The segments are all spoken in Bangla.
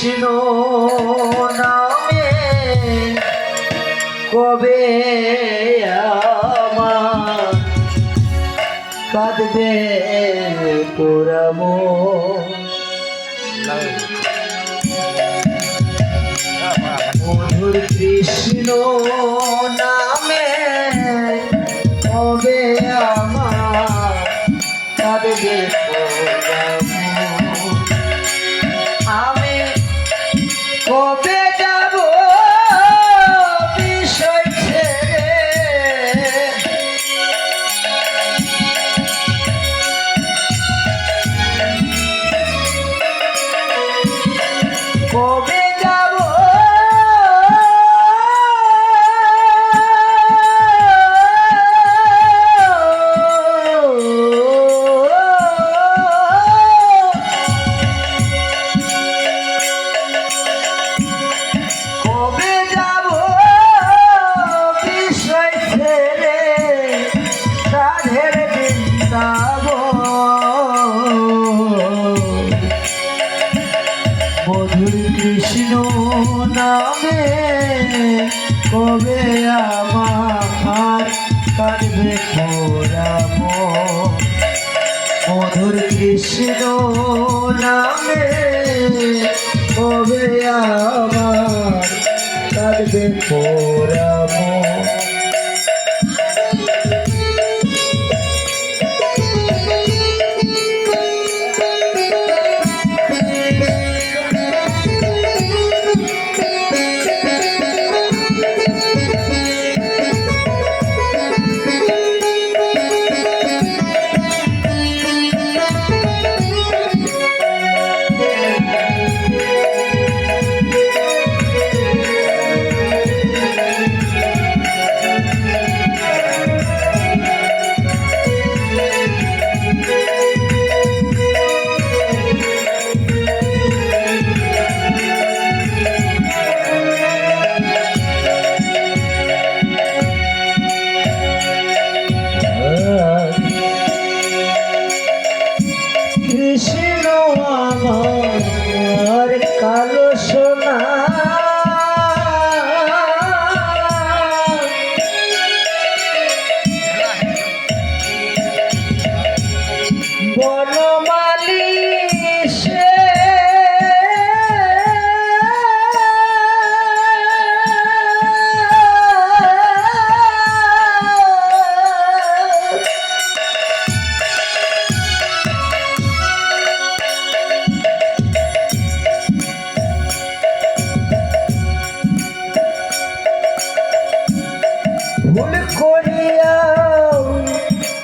কৃষ্ণ নামে কবে আমার কাঁদবে পুরাম মধুর কৃষ্ণ কবে আমার কাটবে খোরাম মধুর কৃষ্ণ নামে কবে আমার কাটবে খোরাম কৃষ্ণ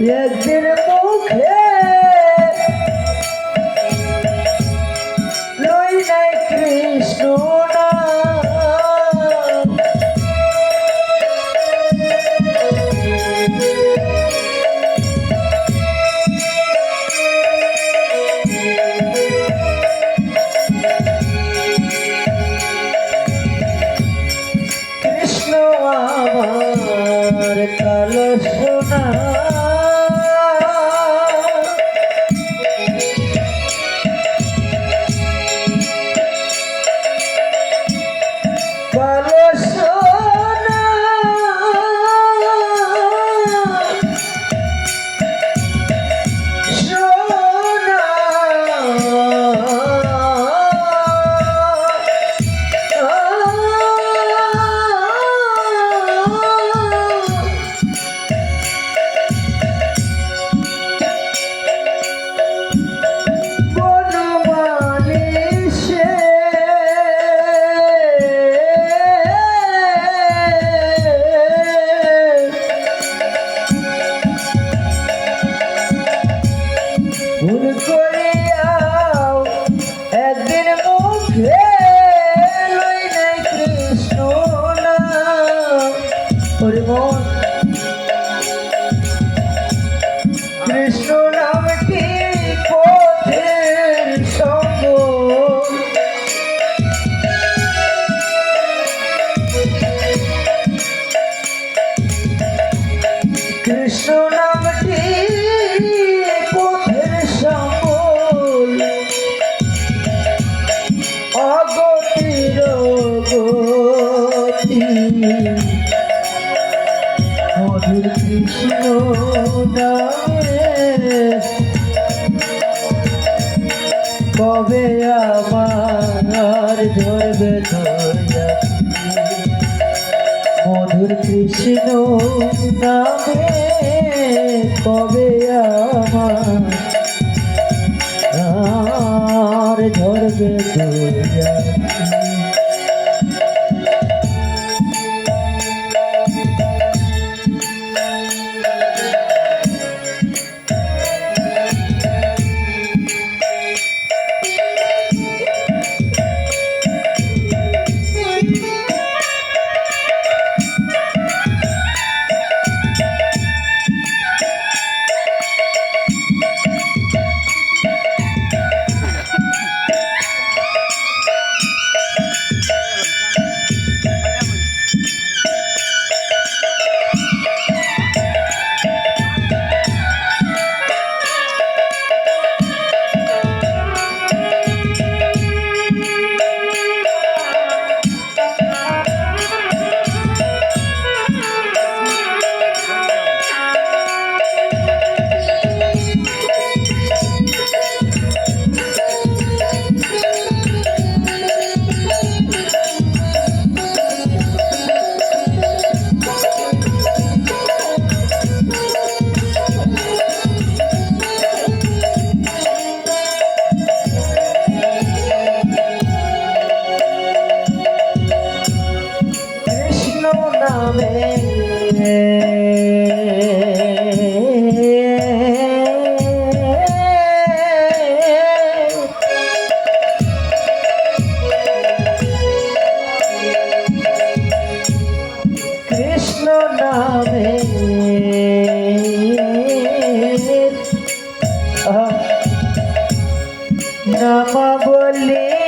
একদিন মুখে লই নাই কৃষ্ণ কৃষ্ণ আমার কালো সোনা। কৃষ্ণ হবে আমার ধরবে মধুর কৃষ্ণ নামে কবে আমার ধরবে ধরিয়া নামে। কৃষ্ণ নামা। বলে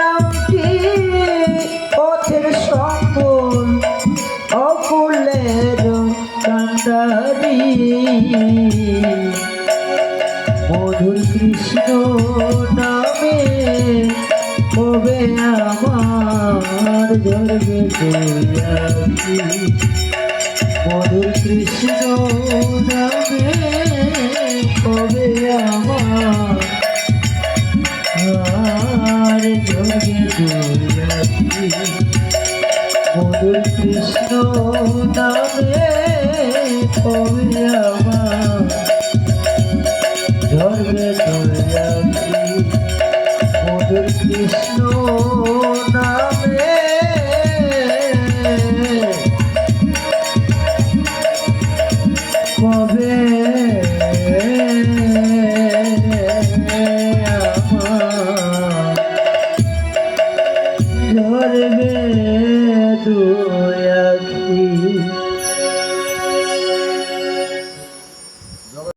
নামটি পথের সম্বল অকুলের কান্ডারি। মধুর কৃষ্ণ নামে কবে আমার ধরবে মধুর কৃষ্ণ নামে